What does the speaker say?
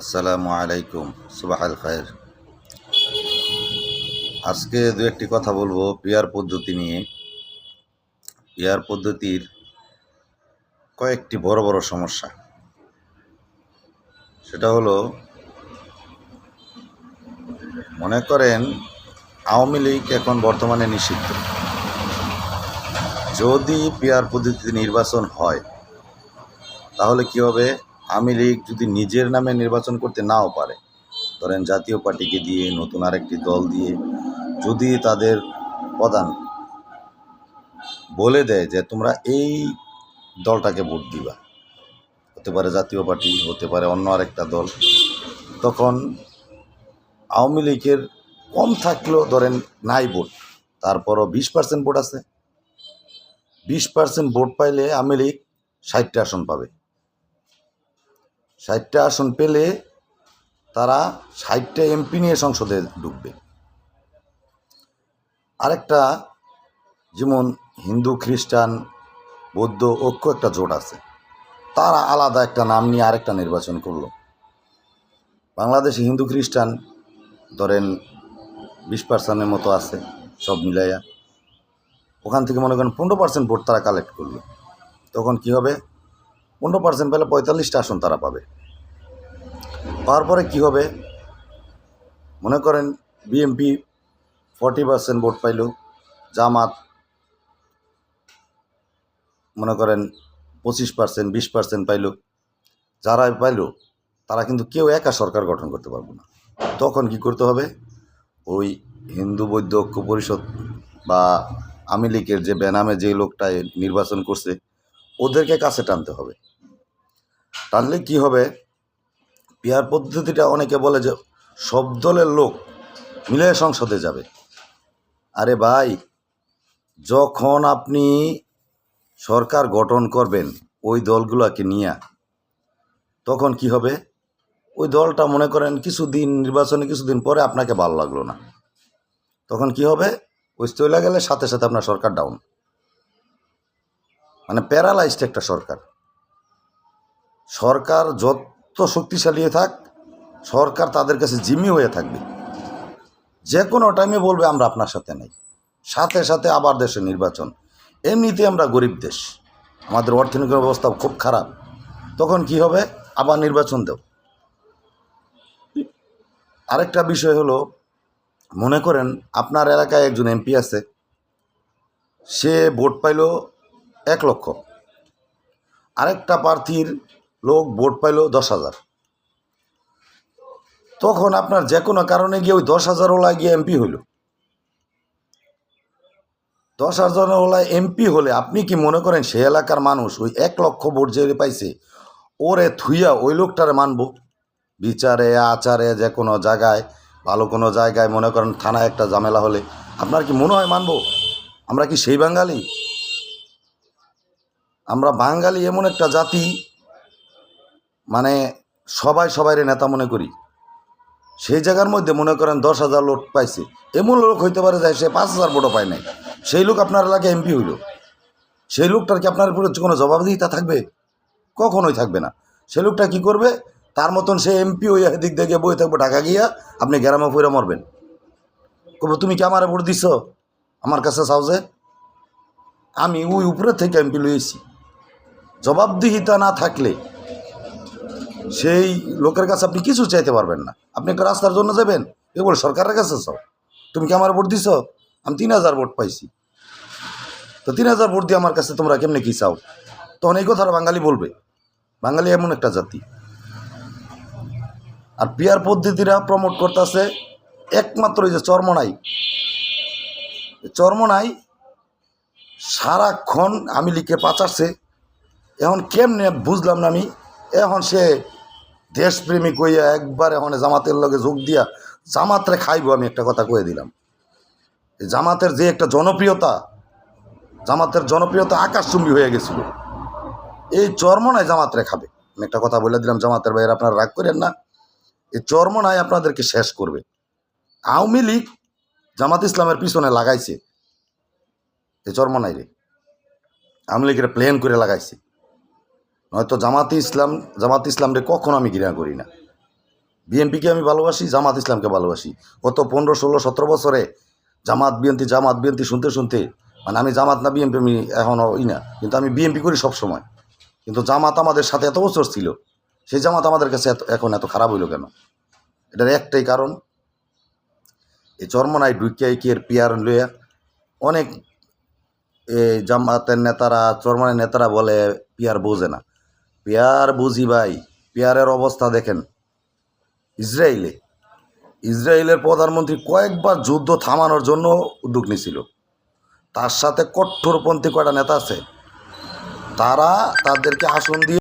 আসসালামু আলাইকুম, সুবাহাল খায়ের। আজকে দু একটি কথা বলব পিয়ার পদ্ধতি নিয়ে। পিয়ার পদ্ধতির কয়েকটি বড় বড় সমস্যা। সেটা হলো, মনে করেন আওয়ামী লীগ এখন বর্তমানে নিষিদ্ধ। যদি পিয়ার পদ্ধতিতে নির্বাচন হয়, তাহলে কি হবে? আওয়ামী লীগ যদি নিজের নামে নির্বাচন করতে নাও পারে, ধরেন জাতীয় পার্টিকে দিয়ে, নতুন আরেকটি দল দিয়ে, যদি তাদের প্রধান বলে দেয় যে তোমরা এই দলটাকে ভোট দিবা, হতে পারে জাতীয় পার্টি, হতে পারে অন্য আরেকটা দল, তখন আওয়ামী লীগের কম থাকলেও ধরেন নাই ভোট, তারপরও বিশ পার্সেন্ট ভোট আছে। বিশ পার্সেন্ট ভোট পাইলে আওয়ামী লীগ ষাটটা আসন পাবে। ষাটটা আসন পেলে তারা ষাটটা এমপি নিয়ে সংসদে ঢুকবে। আরেকটা, যেমন হিন্দু, খ্রিস্টান, বৌদ্ধ ঐক্য একটা জোট আছে, তারা আলাদা একটা নাম নিয়ে আরেকটা নির্বাচন করল। বাংলাদেশে হিন্দু, খ্রিস্টান ধরেন বিশ পার্সেন্টের মতো আছে সব মিলাইয়া। ওখান থেকে মনে করেন পনেরো পার্সেন্ট ভোট তারা কালেক্ট করল। তখন কি হবে? পনেরো পার্সেন্ট পেলে পঁয়তাল্লিশটা আসন তারা পাবে। পাওয়ার পরে কী হবে? মনে করেন বিএমপি ফর্টি পার্সেন্ট ভোট পাইল, জামাত মনে করেন পঁচিশ পার্সেন্ট বিশ পার্সেন্ট পাইল। যারা পাইল, তারা কিন্তু কেউ একা সরকার গঠন করতে পারব না। তখন কি করতে হবে? ওই হিন্দু বৈদ্য ঐক্য পরিষদ বা আওয়ামী লীগের যে বেনামে যে লোকটা নির্বাচন করছে ওদেরকে কাছে টানতে হবে। টানলে কি হবে? পিয়ার পদ্ধতিটা অনেকে বলে যে, সব দলের লোক মিলে সংসদে যাবে। আরে ভাই, যখন আপনি সরকার গঠন করবেন ওই দলগুলোকে নিয়ে, তখন কি হবে? ওই দলটা মনে করেন কিছুদিন নির্বাচনে, কিছুদিন পরে আপনাকে ভালো লাগল না। তখন কি হবে? ওই চলে গেলে সাথে সাথে আপনার সরকার ডাউন মানে প্যারালাইজড একটা সরকার। সরকার যত শক্তিশালী থাক, সরকার তাদের কাছে জিম্মি হয়ে থাকবে। যে কোনো টাইমে বলবে, আমরা আপনার সাথে নেই। সাথে সাথে আবার দেশে নির্বাচন। এমনিতে আমরা গরিব দেশ। আমাদের অর্থনৈতিক অবস্থা খুব খারাপ। তখন কি হবে? আবার নির্বাচন দেও আরেকটা বিষয় হলো, মনে করেন আপনার এলাকায় একজন এমপি আছে। সে ভোট পাইল এক লক্ষ। আরেকটা প্রার্থীর লোক ভোট পাইল দশ হাজার। তখন আপনার যে কোনো কারণে গিয়ে ওই দশ হাজার ওলা গিয়ে এমপি হইল। দশ হাজার ওলা এমপি হলে আপনি কি মনে করেন সে এলাকার মানুষ ওই এক লক্ষ ভোট যে পাইছে, ওরে থুইয়া ওই লোকটারে মানব? বিচারে, আচারে, যে কোনো জায়গায়, ভালো কোনো জায়গায় মনে করেন থানায় একটা ঝামেলা হলে আপনার কি মনে হয় মানব? আমরা কি সেই বাঙালি? আমরা বাঙালি এমন একটা জাতি মানে সবাই সবাইরে নেতা মনে করি। সেই জায়গার মধ্যে মনে করেন দশ হাজার লোক পাইছে। এমন লোক হইতে পারে যায় সে পাঁচ হাজার ভোটও পায় নাই। সেই লোক আপনার এলাকায় এমপি হইল। সেই লোকটার কি আপনার উপরে কোনো জবাবদিহিতা থাকবে? কখনোই থাকবে না। সে লোকটা কি করবে? তার মতন সে এমপি ওই দিক থেকে বই থাকব ঢাকা গিয়া আপনি গ্রামে ফুরে মরবেন। কবে, তুমি কি আমার ভোট দিছ? আমার কাছে সাউজে আমি ওই উপরে থেকে এমপি লইছি জবাবদিহিতা না থাকলে সেই লোকের কাছে আপনি কিছু চাইতে পারবেন না। আপনি একটা রাস্তার জন্য যাবেন। এ বলে, সরকারের কাছে চাও তুমি কি আমার ভোট দিছ? আমি তিন হাজার ভোট পাইছি। তো তিন হাজার ভোট দিয়ে আমার কাছে তোমরা কেমনে কি চাও? তখন এই কথাটা বাঙালি বলবে। বাঙালি এমন একটা জাতি। আর পিয়ার পদ্ধতিরা প্রমোট করতেছে একমাত্র যে চর্মনাই। চর্মনাই সারাক্ষণ আমি লিখে পাচারছে। এখন কেমনে বুঝলাম না আমি, এখন সে দেশপ্রেমিক হইয়া একবার এখন জামাতের লগে যোগ দিয়া জামাতরে খাইব আমি একটা কথা কয়ে দিলাম। জামাতের যে একটা জনপ্রিয়তা, জামাতের জনপ্রিয়তা আকাশচুম্বী হয়ে গেছিল। এই চর্মনায় জামাতরে খাবে। আমি একটা কথা বলে দিলাম, জামাতের বাইরে আপনারা রাগ করেন না। এই চর্মনায় আপনাদেরকে শেষ করবে। আওয়ামী লীগ জামাত ইসলামের পিছনে লাগাইছে। এই চর্মনাই রে। আওয়ামী লীগের প্ল্যান করে লাগাইছে। নয়তো জামাতি ইসলাম, জামাত ইসলাম রে কখনো আমি ঘৃণা করি না। বিএনপিকে আমি ভালোবাসি, জামাত ইসলামকে ভালোবাসি। গত পনেরো, ষোলো, সতেরো বছরে জামাত বিএনপি জামাত বিএনপি শুনতে শুনতে মানে আমি জামাত না বিএনপি আমি এখনও ই না, কিন্তু আমি বিএনপি করি সব সময় কিন্তু জামাত আমাদের সাথে এত বছর ছিল, সেই জামাত আমাদের কাছে এত এখন এত খারাপ হইল কেন? এটার একটাই কারণ, এই চর্মনায় ঢুকিয়া কি এর পিয়ার লইয়া অনেক জামাতের নেতারা চরমানের নেতারা বলে পিয়ার বোঝে না। পিয়ার বুঝি ভাই, পেয়ারের অবস্থা দেখেন। ইসরায়েলে, ইসরায়েলের প্রধানমন্ত্রী কয়েকবার যুদ্ধ থামানোর জন্য উদ্যোগ নিয়েছিল। তার সাথে কঠোরপন্থী কয়টা নেতা আছে? তারা তাদেরকে আসন দিয়ে